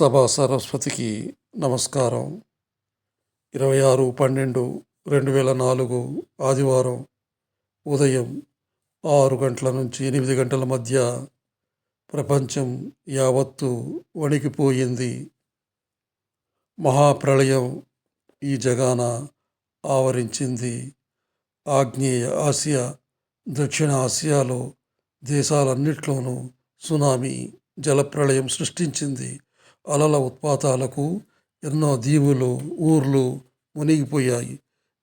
సభా సరస్వతికి నమస్కారం. ఇరవై ఆరు పన్నెండు రెండు వేల నాలుగు ఆదివారం ఉదయం ఆరు గంటల నుంచి ఎనిమిది గంటల మధ్య ప్రపంచం యావత్తు వణికిపోయింది. మహాప్రళయం ఈ జగాన ఆవరించింది. ఆగ్నేయ ఆసియా దక్షిణ ఆసియాలో దేశాలన్నిట్లోనూ సునామీ జలప్రళయం సృష్టించింది. అలల ఉత్పాతాలకు ఎన్నో దీవులు ఊర్లు మునిగిపోయాయి.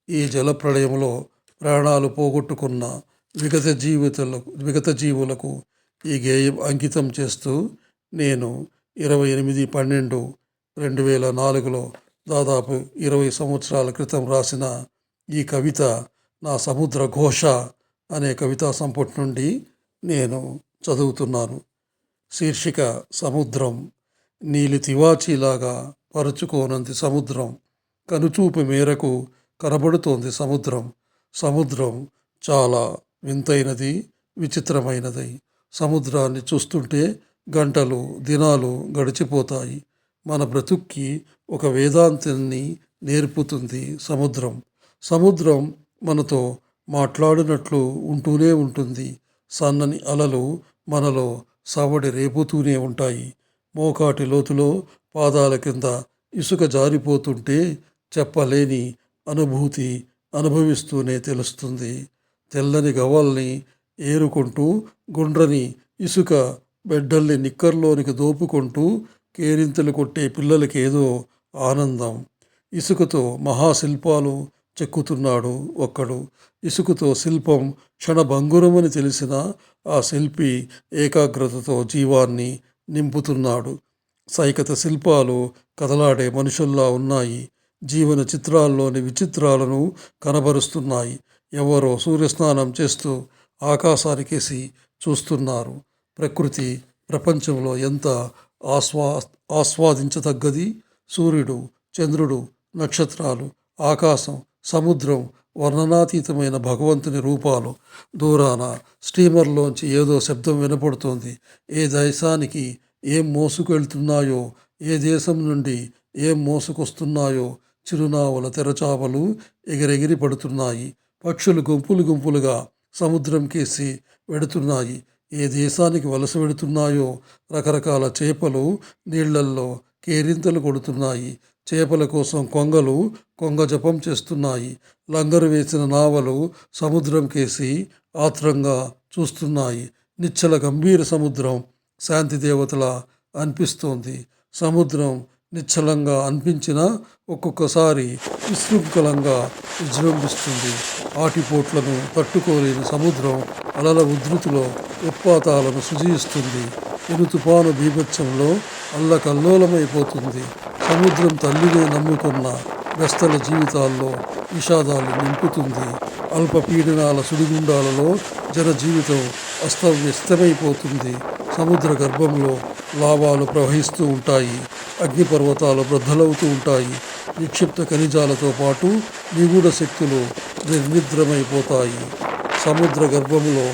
ఈ జలప్రళయంలో ప్రాణాలు పోగొట్టుకున్న విగత జీవితాలకు విగత జీవులకు ఈ గేయం అంకితం చేస్తూ నేను ఇరవై ఎనిమిది పన్నెండు రెండు వేల నాలుగులో దాదాపు ఇరవై సంవత్సరాల క్రితం రాసిన ఈ కవిత నా సముద్ర ఘోష అనే కవితా సంపుటి నుండి నేను చదువుతున్నాను. శీర్షిక సముద్రం. నీలి తివాచీలాగా పరుచుకోనంది సముద్రం. కనుచూపు మేరకు కనబడుతోంది సముద్రం. సముద్రం చాలా వింతైనది విచిత్రమైనది. సముద్రాన్ని చూస్తుంటే గంటలు దినాలు గడిచిపోతాయి. మన బ్రతుక్కి ఒక వేదాంతాన్ని నేర్పుతుంది సముద్రం. సముద్రం మనతో మాట్లాడినట్లు ఉంటూనే ఉంటుంది. సన్నని అలలు మనలో సవడి రేపుతూనే ఉంటాయి. మోకాటి లోతులో పాదాల కింద ఇసుక జారిపోతుంటే చెప్పలేని అనుభూతి అనుభవిస్తూనే తెలుస్తుంది. తెల్లని గవల్ని ఏరుకుంటూ గుండ్రని ఇసుక బిడ్డల్ని నిక్కర్లోనికి దోపుకుంటూ కేరింతలు కొట్టే పిల్లలకి ఏదో ఆనందం. ఇసుకతో మహాశిల్పాలు చెక్కుతున్నాడు ఒక్కడు. ఇసుకతో శిల్పం క్షణభంగురమని తెలిసిన ఆ శిల్పి ఏకాగ్రతతో జీవాన్ని నింపుతున్నాడు. సైకత శిల్పాలు కదలాడే మనుషుల్లా ఉన్నాయి. జీవన చిత్రాల్లోని విచిత్రాలను కనబరుస్తున్నాయి. ఎవరో సూర్యస్నానం చేస్తూ ఆకాశానికేసి చూస్తున్నారు. ప్రకృతి ప్రపంచంలో ఎంత ఆస్వా ఆస్వాదించదగ్గది సూర్యుడు చంద్రుడు నక్షత్రాలు ఆకాశం సముద్రం వర్ణనాతీతమైన భగవంతుని రూపాలు. దూరాన స్టీమర్లోంచి ఏదో శబ్దం వినపడుతోంది. ఏ దేశానికి ఏం మోసుకెళ్తున్నాయో ఏ దేశం నుండి ఏం మోసుకొస్తున్నాయో చిరునావుల తెరచాపలు ఎగిరెగిరి పడుతున్నాయి. పక్షులు గుంపులు గుంపులుగా సముద్రం కేసి వెడుతున్నాయి. ఏ దేశానికి వలస వెడుతున్నాయో రకరకాల చేపలు నీళ్ళల్లో కేరింతలు కొడుతున్నాయి. చేపల కోసం కొంగలు కొంగ జపం చేస్తున్నాయి. లంగరు వేసిన నావలు సముద్రం కేసి ఆత్రంగా చూస్తున్నాయి. నిచ్చల గంభీర సముద్రం శాంతి దేవతల అనిపిస్తోంది. సముద్రం నిశ్చలంగా అనిపించినా ఒక్కొక్కసారి విశృంఖలంగా విజృంభిస్తుంది. ఆటిపోట్లను తట్టుకోలేని సముద్రం అలల ఉధృతిలో ఉత్పాతాలను సృజిస్తుంది. ఎను తుపాను బీభత్సంలో అల్లకల్లోలమైపోతుంది. సముద్రం తల్లినే నమ్ముకున్న వ్యస్తల జీవితాల్లో విషాదాలు నింపుతుంది. అల్పపీడనాల సుడిగుండాలలో జన జీవితం అస్తవ్యస్తమైపోతుంది. సముద్ర గర్భంలో లాభాలు ప్రవహిస్తూ ఉంటాయి. అగ్నిపర్వతాలు వృద్ధలవుతూ ఉంటాయి. నిక్షిప్త ఖనిజాలతో పాటు నిగూఢ శక్తులు నిర్నిద్రమైపోతాయి. సముద్ర గర్భంలో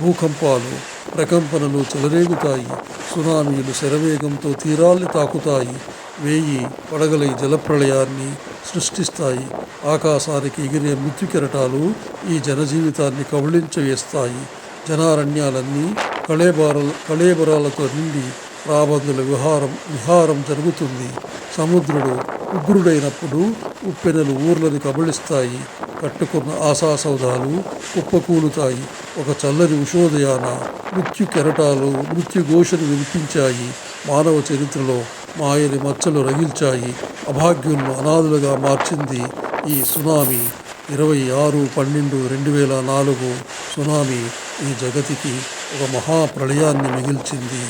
భూకంపాలు ప్రకంపనలు చెలరేగుతాయి. సునామీలు శరవేగంతో తీరాల్ని తాకుతాయి. వేయి పడగలి జలప్రళయాన్ని సృష్టిస్తాయి. ఆకాశానికి ఎగిరే మృత్యుకెరటాలు ఈ జనజీవితాన్ని కబళించవేస్తాయి జనారణ్యాలన్నీ కళేబార కళేబరాలతో నిండి రాబందుల విహారం విహారం జరుగుతుంది. సముద్రుడు ఉగ్రుడైనప్పుడు ఉప్పెనలు ఊర్లను కబళిస్తాయి. కట్టుకున్న ఆశాసౌధాలు కుప్పకూలుతాయి. ఒక చల్లని ఉషోదయాన మృత్యు కెరటాలు మృత్యుఘోషను వినిపించాయి. మానవ చరిత్రలో మాయని మచ్చలు రగిల్చాయి. అభాగ్యులను అనాథులుగా మార్చింది ఈ సునామీ. ఇరవై ఆరు పన్నెండు రెండు వేల నాలుగు సునామీ ఈ జగతికి ఒక మహాప్రళయాన్ని మిగిల్చింది.